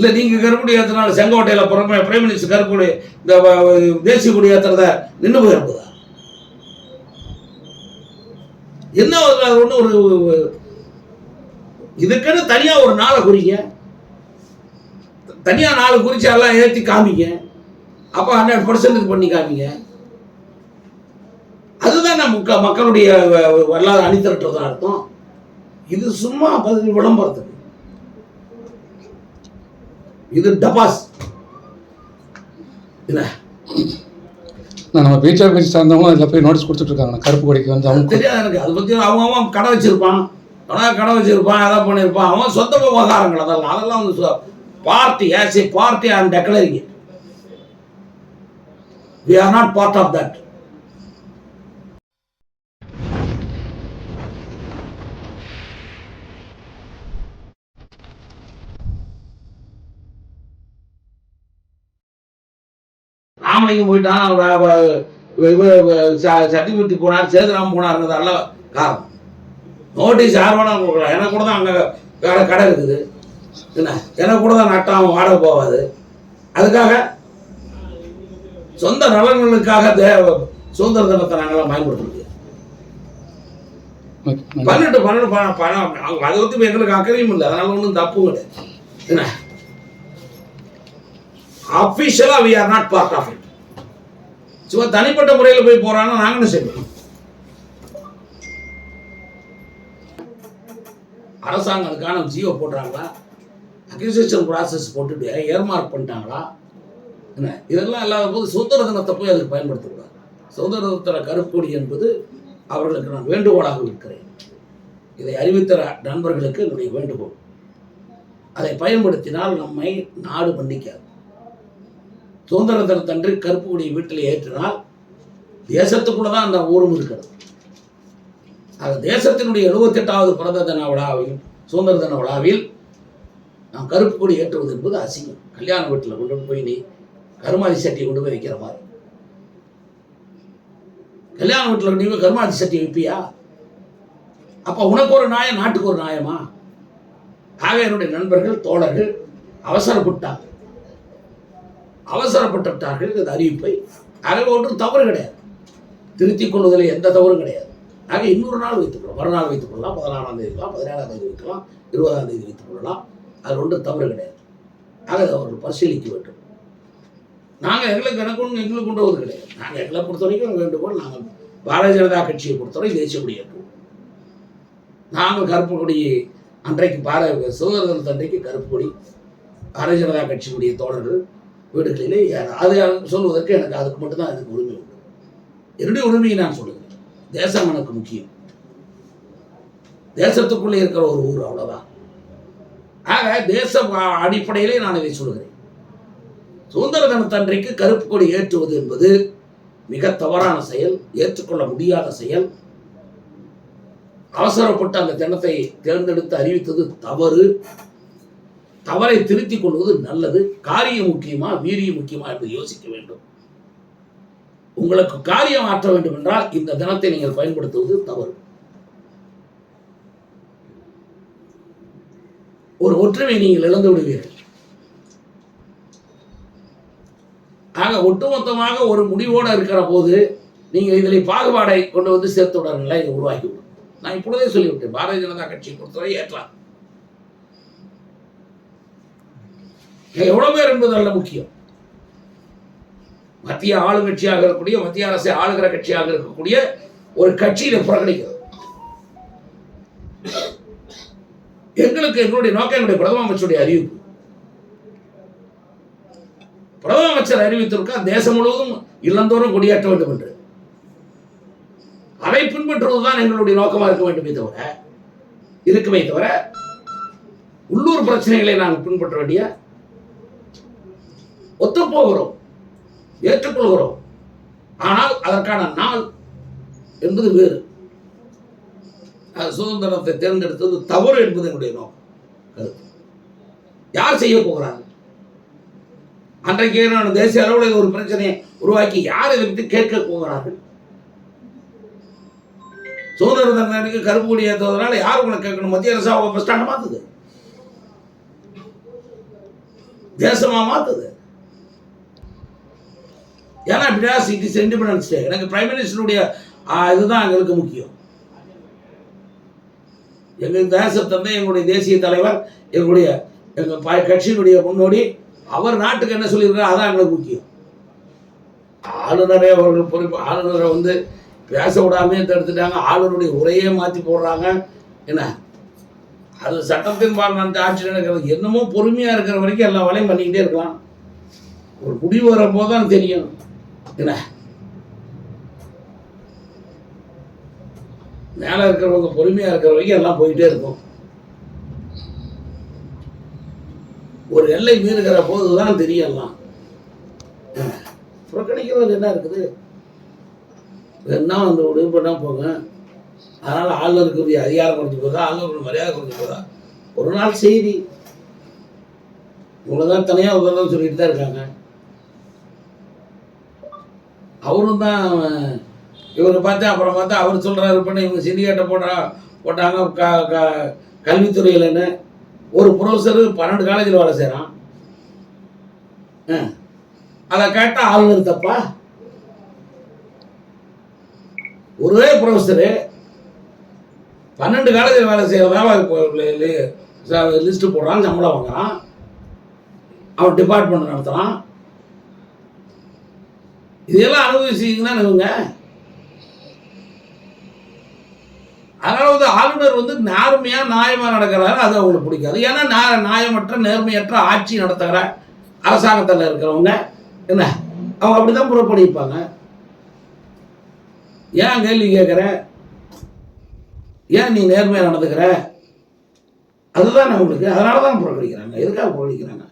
இல்லை நீங்கள் கருப்புடி ஏற்றினால செங்கோட்டையில் பிறமை பிரைம் மினிஸ்டர் கருப்புடி இந்த தேசிய கொடி ஏற்றுறத நின்று போயிருக்குதா என்ன ஒன்று ஒரு இதுக்குன்னு தனியாக ஒரு நாளை குறிங்க. தனியாக நாலு குறிச்சு எல்லாம் ஏற்றி காமிங்க. அப்போ ஹண்ட்ரட் பர்சன்ட் இது பண்ணி காமிங்க. அதுதான் நம்ம மக்களுடைய வரலாறு அணி வரலாறு அணிதிரட்டுறதா அர்த்தம். இது சும்மா பதில் விளம்பரத்துக்கு. இது டபாஸ். நான் நம்ம பிஜேபி கட்சி சார்ந்தவங்க அதில் போய் நோட்டீஸ் கொடுத்துட்டு இருக்காங்க கருப்பு கொடிக்கு வந்து அவங்க தெரியாது எனக்கு. அதை பற்றி அவன் அவன் கடை வச்சிருப்பான். அவனா கடை வச்சிருப்பான் எதாவது பண்ணியிருப்பான் அவன் சொந்த விவகாரங்கள் அதெல்லாம். அதெல்லாம் வந்து party as a party I'm declaring we are not part of that Ramalingam போயிட்டான் சர்டிஃபிகேட் போனார் சேதுராம் போனாருங்கிறதால காரணம். நோட்டீஸ் யார் வேணாலும் கொடுக்கலாம். எனக்கு கூட தான் அங்கே கடை கடை இருக்குது. என்ன? எனக்கு கூட தான் நட்டம் வாடகை போகாது. அதுக்காக சொந்த நலன்களுக்காக சுதந்திர தினத்தை நாங்களாம் பயன்படுத்த முடியாது ஓகே, நன்றி. பன்னெண்டு பன்னெண்டு பணம் அவங்க அதை பற்றி எங்களுக்கு அக்கறையும் இல்லை. அதனால ஒன்றும் தப்பு கிடையாது. என்ன? அஃபிஷியலாக we are not part of it சும்மா தனிப்பட்ட முறையில் போய் போறாங்கன்னா நாங்க என்ன செய்வோம்? அரசாங்கம் அதுக்கான ஜியோ போடுறாங்களா? அக்யூசேஷன் ப்ராசஸ் போட்டுட்டு ஏர்மார்க் பண்ணிட்டாங்களா? என்ன? இதெல்லாம் இல்லாத போது சுதந்திர தினத்தை போய் அதுக்கு பயன்படுத்தக்கூடாது. சுதந்திர தின கருப்பொடி என்பது அவர்களுக்கு நான் வேண்டுகோளாக இருக்கிறேன். இதை அறிவித்த நண்பர்களுக்கு என்னுடைய வேண்டுகோள். அதை பயன்படுத்தினால் நம்மை நாடு மன்னிக்காது. சுதந்திர தினத்தன்று கருப்பு கொடியை வீட்டில் ஏற்றினால் தேசத்துக்குள்ள தான் அந்த ஊரும் இருக்கிறது. ஆக தேசத்தினுடைய எழுபத்தெட்டாவது பிறந்த தின விழாவில் சுதந்திர தின விழாவில் நாம் கருப்பு கொடி ஏற்றுவது என்பது அசிங்கம். கல்யாண வீட்டில் கொண்டு போய் நீ கருமாதி சட்டியை கொண்டு போய் வைக்கிற மாதிரி. கல்யாண வீட்டில் நீ போய் கருமாதி சட்டியை வைப்பியா? அப்போ உனக்கு ஒரு நாயம் நாட்டுக்கு ஒரு நாயமா? ஆக என்னுடைய நண்பர்கள் தோழர்கள் அவசரப்பட்டாங்க. அவசரப்பட்டுவிட்டார்கள் இந்த அறிவிப்பை ஆக ஒன்றும் தவறு கிடையாது. திருத்திக் கொள்வதில் எந்த தவறும் கிடையாது. ஆக இன்னொரு நாள் வைத்துக்கொள்ளலாம் மறுநாள் வைத்துக் கொள்ளலாம். பதினாறாம் தேதி வைக்கலாம். பதினேழாம் தேதி வைக்கலாம். இருபதாம் தேதி வைத்துக் கொள்ளலாம். அது ஒன்றும் தவறு கிடையாது. ஆக அதை அவர்கள் பரிசீலிக்க வேண்டும். நாங்கள் எங்களுக்கு எனக்கு எங்களுக்கு கொண்டு வருவது கிடையாது. நாங்கள் எங்களை பொறுத்த வரைக்கும் வேண்டுகோள் நாங்கள் பாரதிய ஜனதா கட்சியை பொறுத்தவரை தேசிய கொடி ஏற்றுவோம். நாங்கள் கருப்பு கொடி அன்றைக்கு பாரத சுதந்திர தினத்தன்றைக்கு கருப்பு கொடி பாரதிய ஜனதா கட்சியினுடைய தோழர்கள் வீடுகளிலே அதை சொல்வதற்கு எனக்கு அதுக்கு மட்டும்தான் எனக்கு உரிமை உண்டு. என்னுடைய உரிமையை நான் சொல்லுகிறேன். தேசம் எனக்கு முக்கியம். தேசத்துக்குள்ளே இருக்கிற ஒரு ஊர் அவ்வளோதான் ஆக தேச அடிப்படையிலே நான் இதை சொல்கிறேன் சுதந்திர தினத்தன்றைக்கு கருப்பு கொடி ஏற்றுவது என்பது மிக தவறான செயல் ஏற்றுக்கொள்ள முடியாத செயல். அவசரப்பட்டு அந்த தினத்தை தேர்ந்தெடுத்து அறிவித்தது தவறு. தவறை திருத்திக் கொள்வது நல்லது காரியம் முக்கியமா வீரியம் முக்கியமா என்று யோசிக்க வேண்டும். உங்களுக்கு காரியம் ஆற்ற வேண்டும் என்றால் இந்த தினத்தை நீங்கள் பயன்படுத்துவது தவறு. ஒரு ஒற்றுமை நீங்கள் இழந்து விடுவீர்கள். ஆக ஒட்டுமொத்தமாக ஒரு முடிவோடு இருக்கிற போது நீங்கள் இதில் பாகுபாடை கொண்டு வந்து சேர்த்து விடுறீங்களா இதை உருவாக்கி விடும். நான் இப்பொழுதே சொல்லிவிட்டேன் பாரதிய ஜனதா கட்சியை பொறுத்தவரை ஏற்றலாம். எவ்வளவு பேர் என்பது நல்ல முக்கியம். மத்திய ஆளுங்கட்சியாக இருக்கக்கூடிய மத்திய அரசை ஆளுகிற கட்சியாக இருக்கக்கூடிய ஒரு கட்சியில புறக்கணிக்கிறது. எங்களுக்கு எங்களுடைய நோக்கம் எங்களுடைய பிரதம அமைச்சருடைய அறிவிப்பு. பிரதம அமைச்சர் அறிவித்திருக்க தேசம் முழுவதும் இல்லந்தோறும் கொடியேற்ற வேண்டும் என்று. அதை பின்பற்றுவதுதான் எங்களுடைய நோக்கமாக இருக்க வேண்டுமே தவிர இருக்குமே தவிர உள்ளூர் பிரச்சனைகளை நாங்கள் பின்பற்ற வேண்டிய ஒத்துப்போகிறோம் ஏற்றுக்கொள்கிறோம். ஆனால் அதற்கான நாள் என்பது வேறு. அது சுதந்திரத்தை தேர்ந்தெடுத்தது தவறு என்பது என்னுடைய நோக்கம் கருத்து. யார் செய்ய போகிறார்கள்? அன்றைக்கு நான் தேசிய அளவில் ஒரு பிரச்சனையை உருவாக்கி யார் இதை பற்றி கேட்க போகிறார்கள்? சுதந்திர தினத்துக்கு கருப்பு கொடி ஏற்றுவதனால யார் உங்களை கேட்கணும்? மத்திய அரசு அவங்க பஸ் ஸ்டாண்டை மாற்றுது தேசமா மாத்துது. ஏன்னா because it is independence day எனக்கு பிரைம் மினிஸ்டருடைய இதுதான் எங்களுக்கு முக்கியம். எங்கள் தேசத்தந்தை எங்களுடைய தேசிய தலைவர் எங்களுடைய எங்கள் ப கட்சியினுடைய முன்னோடி அவர் நாட்டுக்கு என்ன சொல்லியிருக்காரு அதான் எங்களுக்கு முக்கியம். ஆளுநரே அவர்கள் பொறுப்பு ஆளுநரை வந்து பேச விடாமே தடுத்துட்டாங்க. ஆளுநருடைய உரையே மாற்றி போடுறாங்க. என்ன? அது சட்டத்தின் பால் ஆட்சி நடக்கிறது. என்னமோ பொறுமையாக இருக்கிற வரைக்கும் எல்லா வேலையும் பண்ணிக்கிட்டே இருக்கலாம். ஒரு முடிவு வரும்போது தான் தெரியும். என்ன மேலே இருக்கிறவங்க பொறுமையாக இருக்கிற வரைக்கும் எல்லாம் போயிட்டே இருக்கும். ஒரு எல்லை மீறுகிற போது தான் தெரியும் எல்லாம் என்ன? புறக்கணிக்கிறது என்ன இருக்குது? என்ன வந்து முடிவு பண்ணால் போங்க. அதனால் ஆளுநருக்குரிய அதிகாரம் குறைஞ்சி போதா ஆளுநருக்கு மரியாதை குறைஞ்சி போதா? ஒரு நாள் செய்தி. இவங்க தான் தனியாக உதவும் சொல்லிட்டு தான் இருக்காங்க. அவரும் தான் இவரை பார்த்து அப்புறம் பார்த்தா அவர் சொல்கிறாரு பண்ண இவங்க சிண்டிகேட்டை போட்டா போட்டாங்க க க கல்வித்துறையில்னு ஒரு ப்ரொஃபஸர் பன்னெண்டு காலேஜில் வேலை செய்கிறான் அதை கேட்டால் ஆளுநர் தப்பா ஒரே ப்ரொஃபஸரு பன்னெண்டு காலேஜில் வேலை செய்கிறதா லிஸ்ட்டு போடுறான் சம்பளம் வாங்குறான். அவன் டிபார்ட்மெண்ட் நடத்துகிறான் இதெல்லாம் அனுபவிச்சிங்கன்னா இவங்க அதனால வந்து ஆளுநர் வந்து நேர்மையா நியாயமா நடக்கிறாரு அது அவங்களுக்கு பிடிக்காது. ஏன்னா நா- நியாயமற்ற நேர்மையற்ற ஆட்சி நடத்துகிற அரசாங்கத்தில் இருக்கிறவங்க என்ன? அவங்க அப்படிதான் புறப்படிப்பாங்க ஏன் கேள்வி கேட்குற? ஏன் நீ நேர்மையாக நடந்துக்கிற? அதுதான் அவங்களுக்கு. அதனால தான் புறக்கணிக்கிறாங்க எதுக்காக புறக்கணிக்கிறாங்க